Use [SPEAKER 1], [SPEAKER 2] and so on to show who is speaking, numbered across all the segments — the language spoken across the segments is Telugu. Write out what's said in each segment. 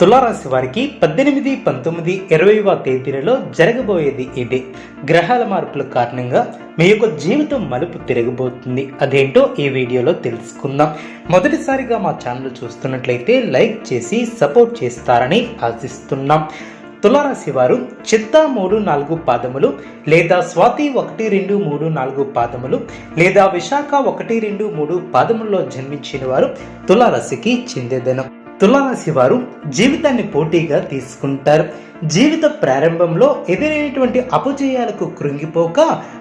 [SPEAKER 1] తులారాశి వారికి పద్దెనిమిది పంతొమ్మిది ఇరవైవ తేదీలలో జరగబోయేది ఇదే. గ్రహాల మార్పుల కారణంగా మీ యొక్క జీవితం మలుపు తిరగబోతుంది. అదేంటో ఈ వీడియోలో తెలుసుకుందాం. మొదటిసారిగా మా ఛానల్ చూస్తున్నట్లయితే లైక్ చేసి సపోర్ట్ చేస్తారని ఆశిస్తున్నాం. తులారాశి వారు చిత్తా మూడు నాలుగు పాదములు లేదా స్వాతి ఒకటి రెండు మూడు నాలుగు పాదములు లేదా విశాఖ ఒకటి రెండు మూడు పాదముల్లో జన్మించిన వారు తులారాశికి చెందేదనం. తులారాశి వారు జీవితాన్ని పోటీగా తీసుకుంటారు. జీవిత ప్రారంభంలో ఎదురైనటువంటి అపజయాలకు కృంగిపోక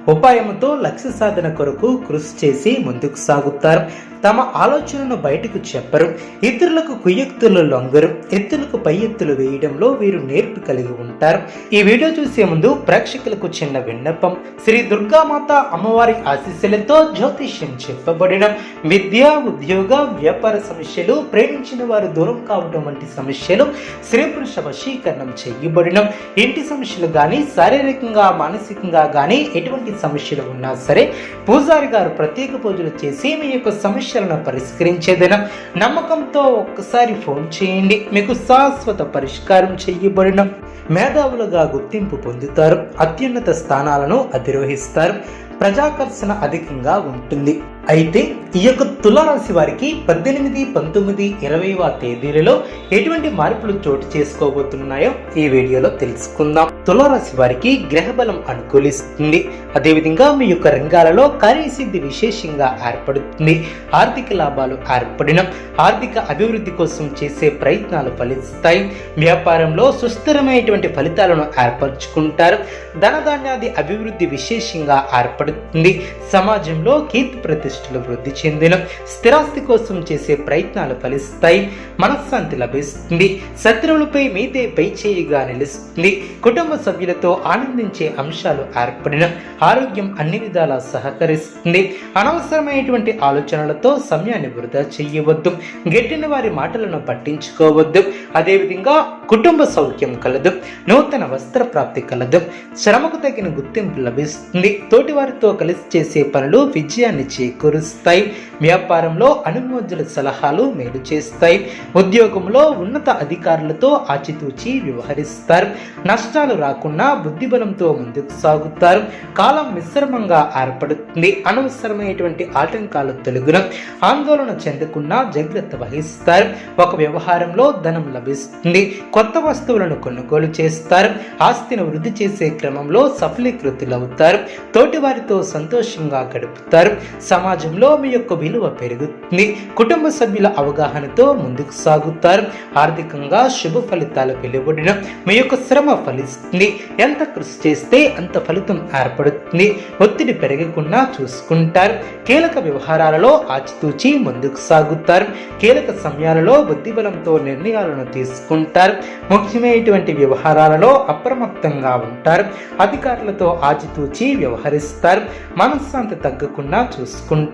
[SPEAKER 1] ఉపాయంతో లక్ష్య సాధన కొరకు కృషి చేసి ముందుకు సాగుతారు. తమ ఆలోచనను బయటకు చెప్పరు. ఇతరులకు కుయ్యక్తులు లొంగరు. ఎత్తులకు పై ఎత్తులు వేయడంలో వీరు నేర్పు కలిగి ఉంటారు. ఈ వీడియో చూసే ముందు ప్రేక్షకులకు చిన్న విన్నపం. శ్రీ దుర్గామాత అమ్మవారి ఆశీస్సులతో జ్యోతిష్యం చెప్పబడిన విద్య ఉద్యోగ వ్యాపార సమస్యలు ప్రేమించిన వారు దూరం కావడం వంటి సమస్యలు స్త్రీ పురుష వశీకరణం చేయబడిన ఇంటి సమస్యలు కానీ శారీరకంగా మానసికంగా కానీ ఎటువంటి సమస్యలు ఉన్నా సరే పూజారి గారు ప్రత్యేక పూజలు చేసి మీ యొక్క సమస్యలను పరిష్కరించేదనం. నమ్మకంతో ఒక్కసారి ఫోన్ చేయండి. మీకు శాశ్వత పరిష్కారం చేయబడడం. మేధావులుగా గుర్తింపు పొందుతారు. అత్యున్నత స్థానాలను అధిరోహిస్తారు. ప్రజాకర్షణ అధికంగా ఉంటుంది. అయితే ఈ యొక్క తులారాశి వారికి పద్దెనిమిది పంతొమ్మిది ఇరవైవ తేదీలలో ఎటువంటి మార్పులు చోటు చేసుకోబోతున్నాయో ఈ వీడియోలో తెలుసుకుందాం. తులారాశి వారికి గ్రహబలం అనుకూలిస్తుంది. అదేవిధంగా మీ యొక్క రంగాలలో కార్యసిద్ధి విశేషంగా ఏర్పడుతుంది. ఆర్థిక లాభాలు ఏర్పడిన. ఆర్థిక అభివృద్ధి కోసం చేసే ప్రయత్నాలు ఫలిస్తాయి. వ్యాపారంలో సుస్థిరమైనటువంటి ఫలితాలను ఏర్పరచుకుంటారు. ధనధాన్యాది అభివృద్ధి విశేషంగా ఏర్పడుతుంది. సమాజంలో కీర్తి దృష్టిలో వృద్ధి చెందిన స్థిరాస్తి కోసం చేసే ప్రయత్నాలు ఫలిస్తాయి. మనశ్శాంతి లభిస్తుంది. శత్రువులపై మీదే పై చేయిగా నిలుస్తుంది. కుటుంబ సభ్యులతో ఆనందించే అంశాలు ఏర్పడిన ఆరోగ్యం అన్ని విధాలా సహకరిస్తుంది. అనవసరమైనటువంటి ఆలోచనలతో సమయాన్ని వృధా చేయవద్దు. గెట్టిన వారి మాటలను పట్టించుకోవద్దు. అదేవిధంగా కుటుంబ సౌఖ్యం కలదు. నూతన వస్త్ర ప్రాప్తి కలదు. శ్రమకు తగిన గుర్తింపు లభిస్తుంది. తోటివారితో కలిసి చేసే పనులు విజయాన్ని చేకూరుస్తాయి వ్యాపారంలో అనుమోదుల సలహాలు మేలు చేస్తాయి. ఉద్యోగంలో ఉన్నత అధికారులతో ఆచితూచి వ్యవహరిస్తారు. నష్టాలు రాకుండా బుద్ధిబలంతో ముందుకు సాగుతారు. కాలం మిశ్రమంగా ఏర్పడుతుంది. అనవసరమైనటువంటి ఆటంకాలు తొలగిన ఆందోళన చెందకుండా జాగ్రత్త వహిస్తారు. ఒక వ్యవహారంలో ధనం లభిస్తుంది. కొత్త వస్తువులను కొనుగోలు చేస్తారు. ఆస్తిని వృద్ధి చేసే క్రమంలో సఫలీకృతులవుతారు. తోటివారితో సంతోషంగా గడుపుతారు. సమాజంలో మీ యొక్క విలువ పెరుగుతుంది. కుటుంబ సభ్యుల అవగాహనతో ముందుకు సాగుతారు. ఆర్థికంగా శుభ ఫలితాలు వెలువడిన మీ యొక్క శ్రమ ఫలిస్తుంది. ఎంత కృషి చేస్తే అంత ఫలితం ఏర్పడుతుంది. ఒత్తిడి పెరగకుండా చూసుకుంటారు. కీలక వ్యవహారాలలో ఆచితూచి ముందుకు సాగుతారు. కీలక సమయాలలో బుద్ధిబలంతో నిర్ణయాలను తీసుకుంటారు. ముఖ్యమైనటువంటి వ్యవహారాలలో అప్రమత్తంగా ఉంటారు. అధికారులతో ఆచితూచి వ్యవహరిస్తారు. మనశ్శాంతి తగ్గకుండా చూసుకుంటారు.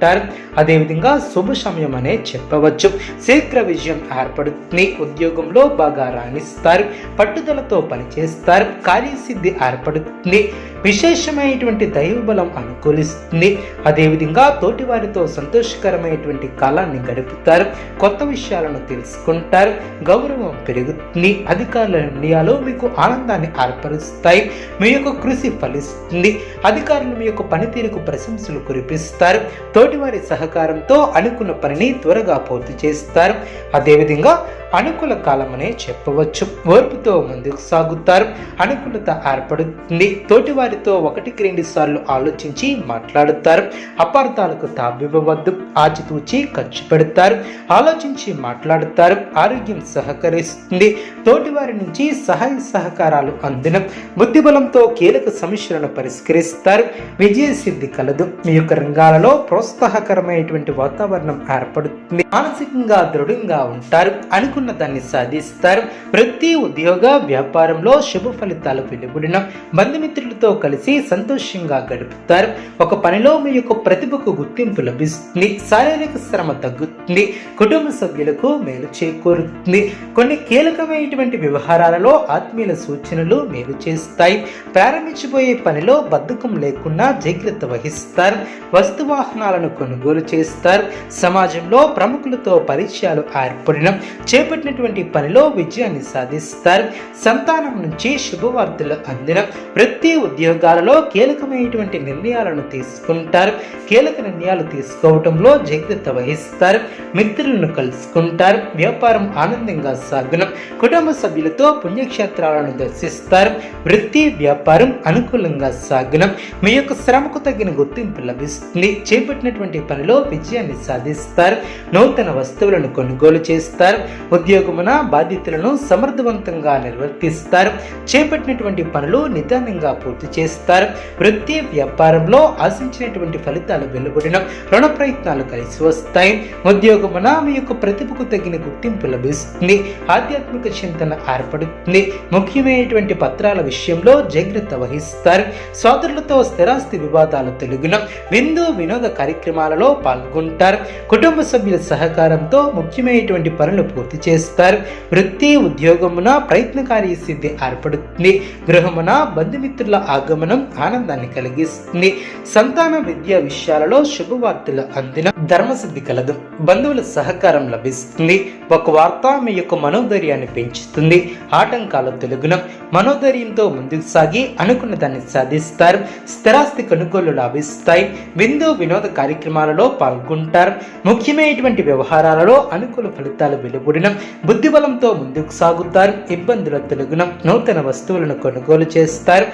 [SPEAKER 1] అదేవిధంగా శుభ సమయం అనే చెప్పవచ్చు. శీఘ్ర విజయం ఏర్పడుతుంది. ఉద్యోగంలో బాగా రాణిస్తారు పట్టుదలతో పనిచేస్తారు. కార్యసిద్ధి ఏర్పడుతుంది. విశేషమైనటువంటి దైవబలం అనుకూలిస్తుంది. అదేవిధంగా తోటి వారితో సంతోషకరమైనటువంటి కాలాన్ని గడుపుతారు. కొత్త విషయాలను తెలుసుకుంటారు. గౌరవం పెరుగుతుంది. అధికారుల నిర్ణయాలు మీకు ఆనందాన్ని ఏర్పరుస్తాయి. మీ యొక్క కృషి ఫలిస్తుంది. అధికారులు మీ యొక్క పనితీరుకు ప్రశంసలు కురిపిస్తారు. తోటివారి సహకారంతో అనుకున్న పనిని త్వరగా పూర్తి చేస్తారు. అదేవిధంగా అనుకూల కాలమనే చెప్పవచ్చు. ఓర్పుతో ముందుకు సాగుతారు. అనుకూలత ఏర్పడుతుంది. తోటివారి వారితో ఒకటికి రెండు సార్లు ఆలోచించి మాట్లాడుతారు. అపార్థాలకు తావివ్వవద్దు. ఆచితూచి ఖర్చు పెడతారు. ఆలోచించి మాట్లాడుతారు. ఆరోగ్యం సహకరిస్తుంది. తోటివారి నుంచి సహాయ సహకారాలు అందిన బుద్ధిబలంతో కీలక సమస్యలను పరిష్కరిస్తారు. విజయ సిద్ధి కలదు. మీ యొక్క రంగాలలో ప్రోత్సాహకరమైనటువంటి వాతావరణం ఏర్పడుతుంది. మానసికంగా దృఢంగా ఉంటారు. అనుకున్న దాన్ని సాధిస్తారు. ప్రతి ఉద్యోగ వ్యాపారంలో శుభ ఫలితాలు వెలువడిన బంధుమిత్రులతో కలిసి సంతోషంగా గడుపుతారు. ఒక పనిలో మీ యొక్క ప్రతిభకు గుర్తింపు లభిస్తుంది. శారీరక శ్రమ తగ్గుతుంది. కుటుంబ సభ్యులకు మేలు చేకూరుతుంది. కొన్ని కీలకమైనటువంటి వ్యవహారాలలో ఆత్మీయుల సూచనలు మేలు చేస్తాయి. ప్రారంభించబోయే పనిలో బద్ధకం లేకుండా జాగ్రత్త వహిస్తారు. వస్తు వాహనాలను కొనుగోలు చేస్తారు. సమాజంలో ప్రముఖులతో పరిచయాలు ఏర్పడిన చేపట్టినటువంటి పనిలో విజయాన్ని సాధిస్తారు. సంతానం నుంచి శుభవార్తలు అందిన వృత్తి ఉద్యోగాలలో కీలకమైనటువంటి నిర్ణయాలను తీసుకుంటారు. కీలక నిర్ణయాలు తీసుకోవటంలో జాగ్రత్త వహిస్తారు. మిత్రులను కలుసుకుంటారు. వ్యాపారం ఆనందంగా సాగున. కుటుంబ సభ్యులతో పుణ్యక్షేత్రాలను దర్శిస్తారు. వృత్తి వ్యాపారం అనుకూలంగా సాగున. మీ యొక్క శ్రమకు తగిన గుర్తింపు లభిస్తుంది. చేపట్టినటువంటి పనిలో విజయాన్ని సాధిస్తారు. నూతన వస్తువులను కొనుగోలు చేస్తారు. ఉద్యోగమున బాధ్యతలను సమర్థవంతంగా నిర్వర్తిస్తారు. చేపట్టినటువంటి పనులు నిదానంగా పూర్తి చేస్తారు. వృత్తి వ్యాపారంలో ఆశించినటువంటి ఫలితాలు వెలువడిన రుణ ప్రయత్నాలు కలిసి వస్తాయి. ఉద్యోగమున మీ యొక్క ప్రతిభకు తగిన గుర్తింపు లభిస్తుంది. ఆధ్యాత్మిక చింతన ఏర్పడుతుంది. ముఖ్యమైనటువంటి పత్రాల విషయంలో జాగ్రత్త వహిస్తారు. సోదరులతో స్థిరాస్తి వివాదాలు తెలుగున విందు వినోద కార్యక్రమాలలో పాల్గొంటారు. కుటుంబ సభ్యుల సహకారంతో ముఖ్యమైనటువంటి పనులు పూర్తి చేస్తారు. వృత్తి ఉద్యోగమున ప్రయత్నకారి సిద్ధి ఏర్పడుతుంది. గృహమున బంధుమిత్రుల ఆగమనం ఆనందాన్ని కలిగిస్తుంది. సంతాన విద్యా విషయాలలో శుభవార్తలు అందిన ధర్మసిద్ధి కలదు. బంధువుల సహకారం లభిస్తుంది. ఒక వార్త మీ యొక్క మనోధైర్యాన్ని పెంచుతుంది. ఆటంకాలు తెలుగున మనోధైర్యంతో ముందుకు సాగి అనుకున్న దాన్ని సాధిస్తారు. స్థిరాస్తి కొనుగోలు లాభిస్తాయి. విందు వినోద కార్యక్రమాలలో పాల్గొంటారు. ముఖ్యమైనటువంటి వ్యవహారాలలో అనుకూల ఫలితాలు వెలువడిన బుద్ధిబలంతో ముందుకు సాగుతారు. ఇబ్బందుల తెలుగున నూతన వస్తువులను కొనుగోలు చేస్తారు.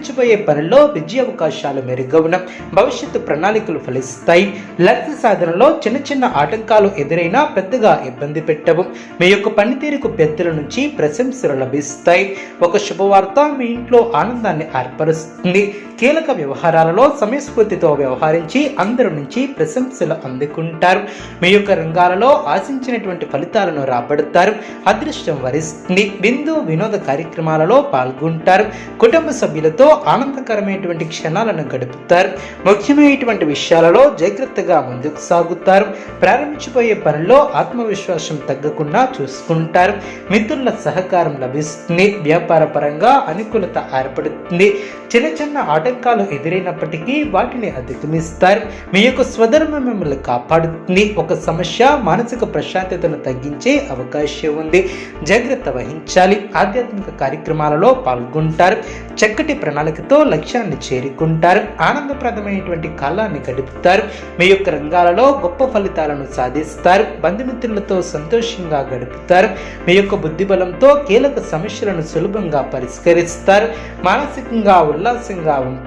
[SPEAKER 1] ప్రారంభించబోయే పనుల్లో విజయ అవకాశాలు మెరుగవున. భవిష్యత్తు ప్రణాళికలు ఫలిస్తాయి. లక్ష్య సాధనలో చిన్న చిన్న ఆటంకాలు ఎదురైనా పెద్దగా ఇబ్బంది పెట్టవు. మీ యొక్క పనితీరుకు పెద్దల నుంచి ప్రశంసలు లభిస్తాయి. ఒక శుభవార్త మీ ఇంట్లో ఆనందాన్ని ఏర్పరుస్తుంది. కీలక వ్యవహారాలలో సమయస్ఫూర్తితో వ్యవహరించి అందరి నుంచి ప్రశంసలు అందుకుంటారు. మీ యొక్క రంగాలలో ఆశించినటువంటి ఫలితాలను రాబడతారు. అదృష్టం వరిస్తుంది. బిందు వినోద కార్యక్రమాలలో పాల్గొంటారు. కుటుంబ సభ్యులతో ఆనందకరమైనటువంటి క్షణాలను గడుపుతారు. ముఖ్యమైనటువంటి విషయాలలో జాగ్రత్తగా ముందుకు సాగుతారు. ప్రారంభించిపోయే పనిలో ఆత్మవిశ్వాసం తగ్గకుండా చూసుకుంటారు. మిత్రుల సహకారం లభిస్తుంది. వ్యాపార పరంగా అనుకూలత ఏర్పడుతుంది. చిన్న చిన్న ఆట ఆటంకాలు ఎదురైనప్పటికీ వాటిని అధిగమిస్తారు మీ యొక్క స్వధర్మం మిమ్మల్ని కాపాడుతుంది. ఒక సమస్య మానసిక ప్రశాంతతను తగ్గించే అవకాశం ఉంది. జాగ్రత్త వహించాలి. ఆధ్యాత్మిక కార్యక్రమాలలో పాల్గొంటారు. చక్కటి ప్రణాళికతో లక్ష్యాన్ని చేరుకుంటారు. ఆనందప్రదమైనటువంటి కాలాన్ని గడుపుతారు. మీ యొక్క రంగాలలో గొప్ప ఫలితాలను సాధిస్తారు. బంధుమిత్రులతో సంతోషంగా గడుపుతారు. మీ యొక్క బుద్ధిబలంతో కీలక సమస్యలను సులభంగా పరిష్కరిస్తారు. మానసికంగా ఉల్లాసంగా ఉంటారు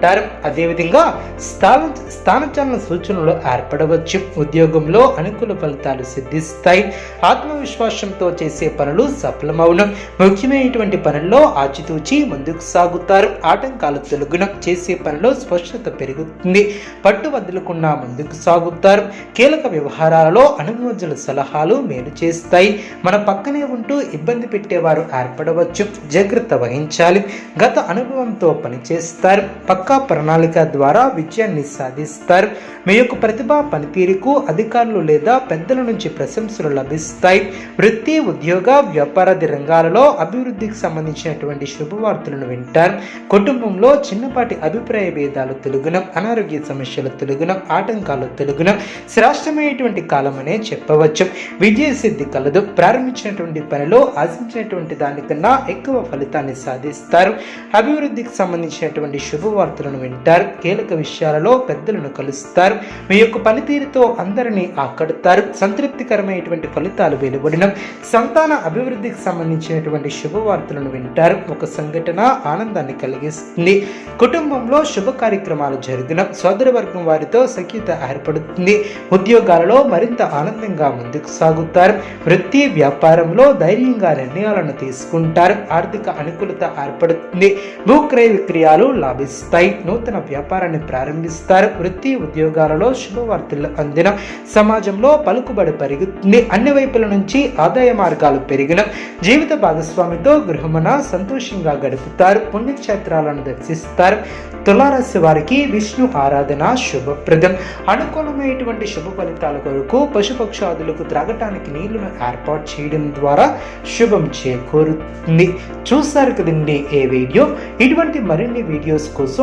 [SPEAKER 1] అదేవిధంగా స్థాన స్థానచలన సూచనలు ఏర్పడవచ్చు. ఉద్యోగంలో అనుకూల ఫలితాలు సిద్ధిస్తాయి. ఆత్మవిశ్వాసంతో చేసే పనులు సఫలమవును. ముఖ్యమైనటువంటి పనుల్లో ఆచితూచి ముందుకు సాగుతారు. ఆటంకాలు తొలగున. చేసే పనిలో స్పష్టత పెరుగుతుంది. పట్టు వదులకుండా ముందుకు సాగుతారు. కీలక వ్యవహారాలలో అనుభవజుల సలహాలు మేలు చేస్తాయి. మన పక్కనే ఉంటూ ఇబ్బంది పెట్టేవారు ఏర్పడవచ్చు. జాగ్రత్త వహించాలి. గత అనుభవంతో పనిచేస్తారు. పక్క ప్రణాళిక ద్వారా విజయాన్ని సాధిస్తారు. మీ యొక్క ప్రతిభ పనితీరుకు అధికారులు లేదా పెద్దల నుంచి ప్రశంసలు లభిస్తాయి. వృత్తి ఉద్యోగ వ్యాపారాది రంగాలలో అభివృద్ధికి సంబంధించినటువంటి శుభవార్తలను వింటారు. కుటుంబంలో చిన్నపాటి అభిప్రాయ భేదాలు తెలుగున అనారోగ్య సమస్యలు తెలుగున ఆటంకాలు తెలుగున శ్రేష్టమైనటువంటి కాలం అనే చెప్పవచ్చు. విజయ సిద్ధి కలదు. ప్రారంభించినటువంటి పనిలో ఆశించినటువంటి దానికన్నా ఎక్కువ ఫలితాన్ని సాధిస్తారు. అభివృద్ధికి సంబంధించినటువంటి వార్తలను వింటారు కీలక విషయాలలో పెద్దలను కలుస్తారు మీ యొక్క పనితీరుతో అందరినీ ఆకడతారు. సంతృప్తికరమైనటువంటి ఫలితాలు వెలువడడం సంతాన అభివృద్ధికి సంబంధించినటువంటి శుభవార్తలను వింటారు. ఒక సంఘటన ఆనందాన్ని కలిగిస్తుంది. కుటుంబంలో శుభ కార్యక్రమాలు జరిగిన. సోదర వర్గం వారితో సఖ్యత ఏర్పడుతుంది. ఉద్యోగాలలో మరింత ఆనందంగా ముందుకు సాగుతారు. వృత్తి వ్యాపారంలో ధైర్యంగా నిర్ణయాలను తీసుకుంటారు. ఆర్థిక అనుకూలత ఏర్పడుతుంది. భూక్రయ విక్రయాలు లాభిస్తాయి. వస్తాయి నూతన వ్యాపారాన్ని ప్రారంభిస్తారు. వృత్తి ఉద్యోగాలలో శుభవార్తలు అందిన సమాజంలో పలుకుబడి పెరుగుతుంది. అన్ని వైపుల నుంచి ఆదాయ మార్గాలు పెరిగిన జీవిత భాగస్వామితో గృహమున సంతోషంగా గడుపుతారు. పుణ్యక్షేత్రాలను దర్శిస్తారు. తులారాశి వారికి విష్ణు ఆరాధన శుభప్రదం. అనుకూలమైనటువంటి శుభ ఫలితాల కొరకు పశుపక్షాదులకు త్రాగటానికి నీళ్ళను ఏర్పాటు చేయడం ద్వారా శుభం చేకూరుతుంది. చూస్తారు కదండి ఏ వీడియో? ఇటువంటి మరిన్ని వీడియోస్ కోసం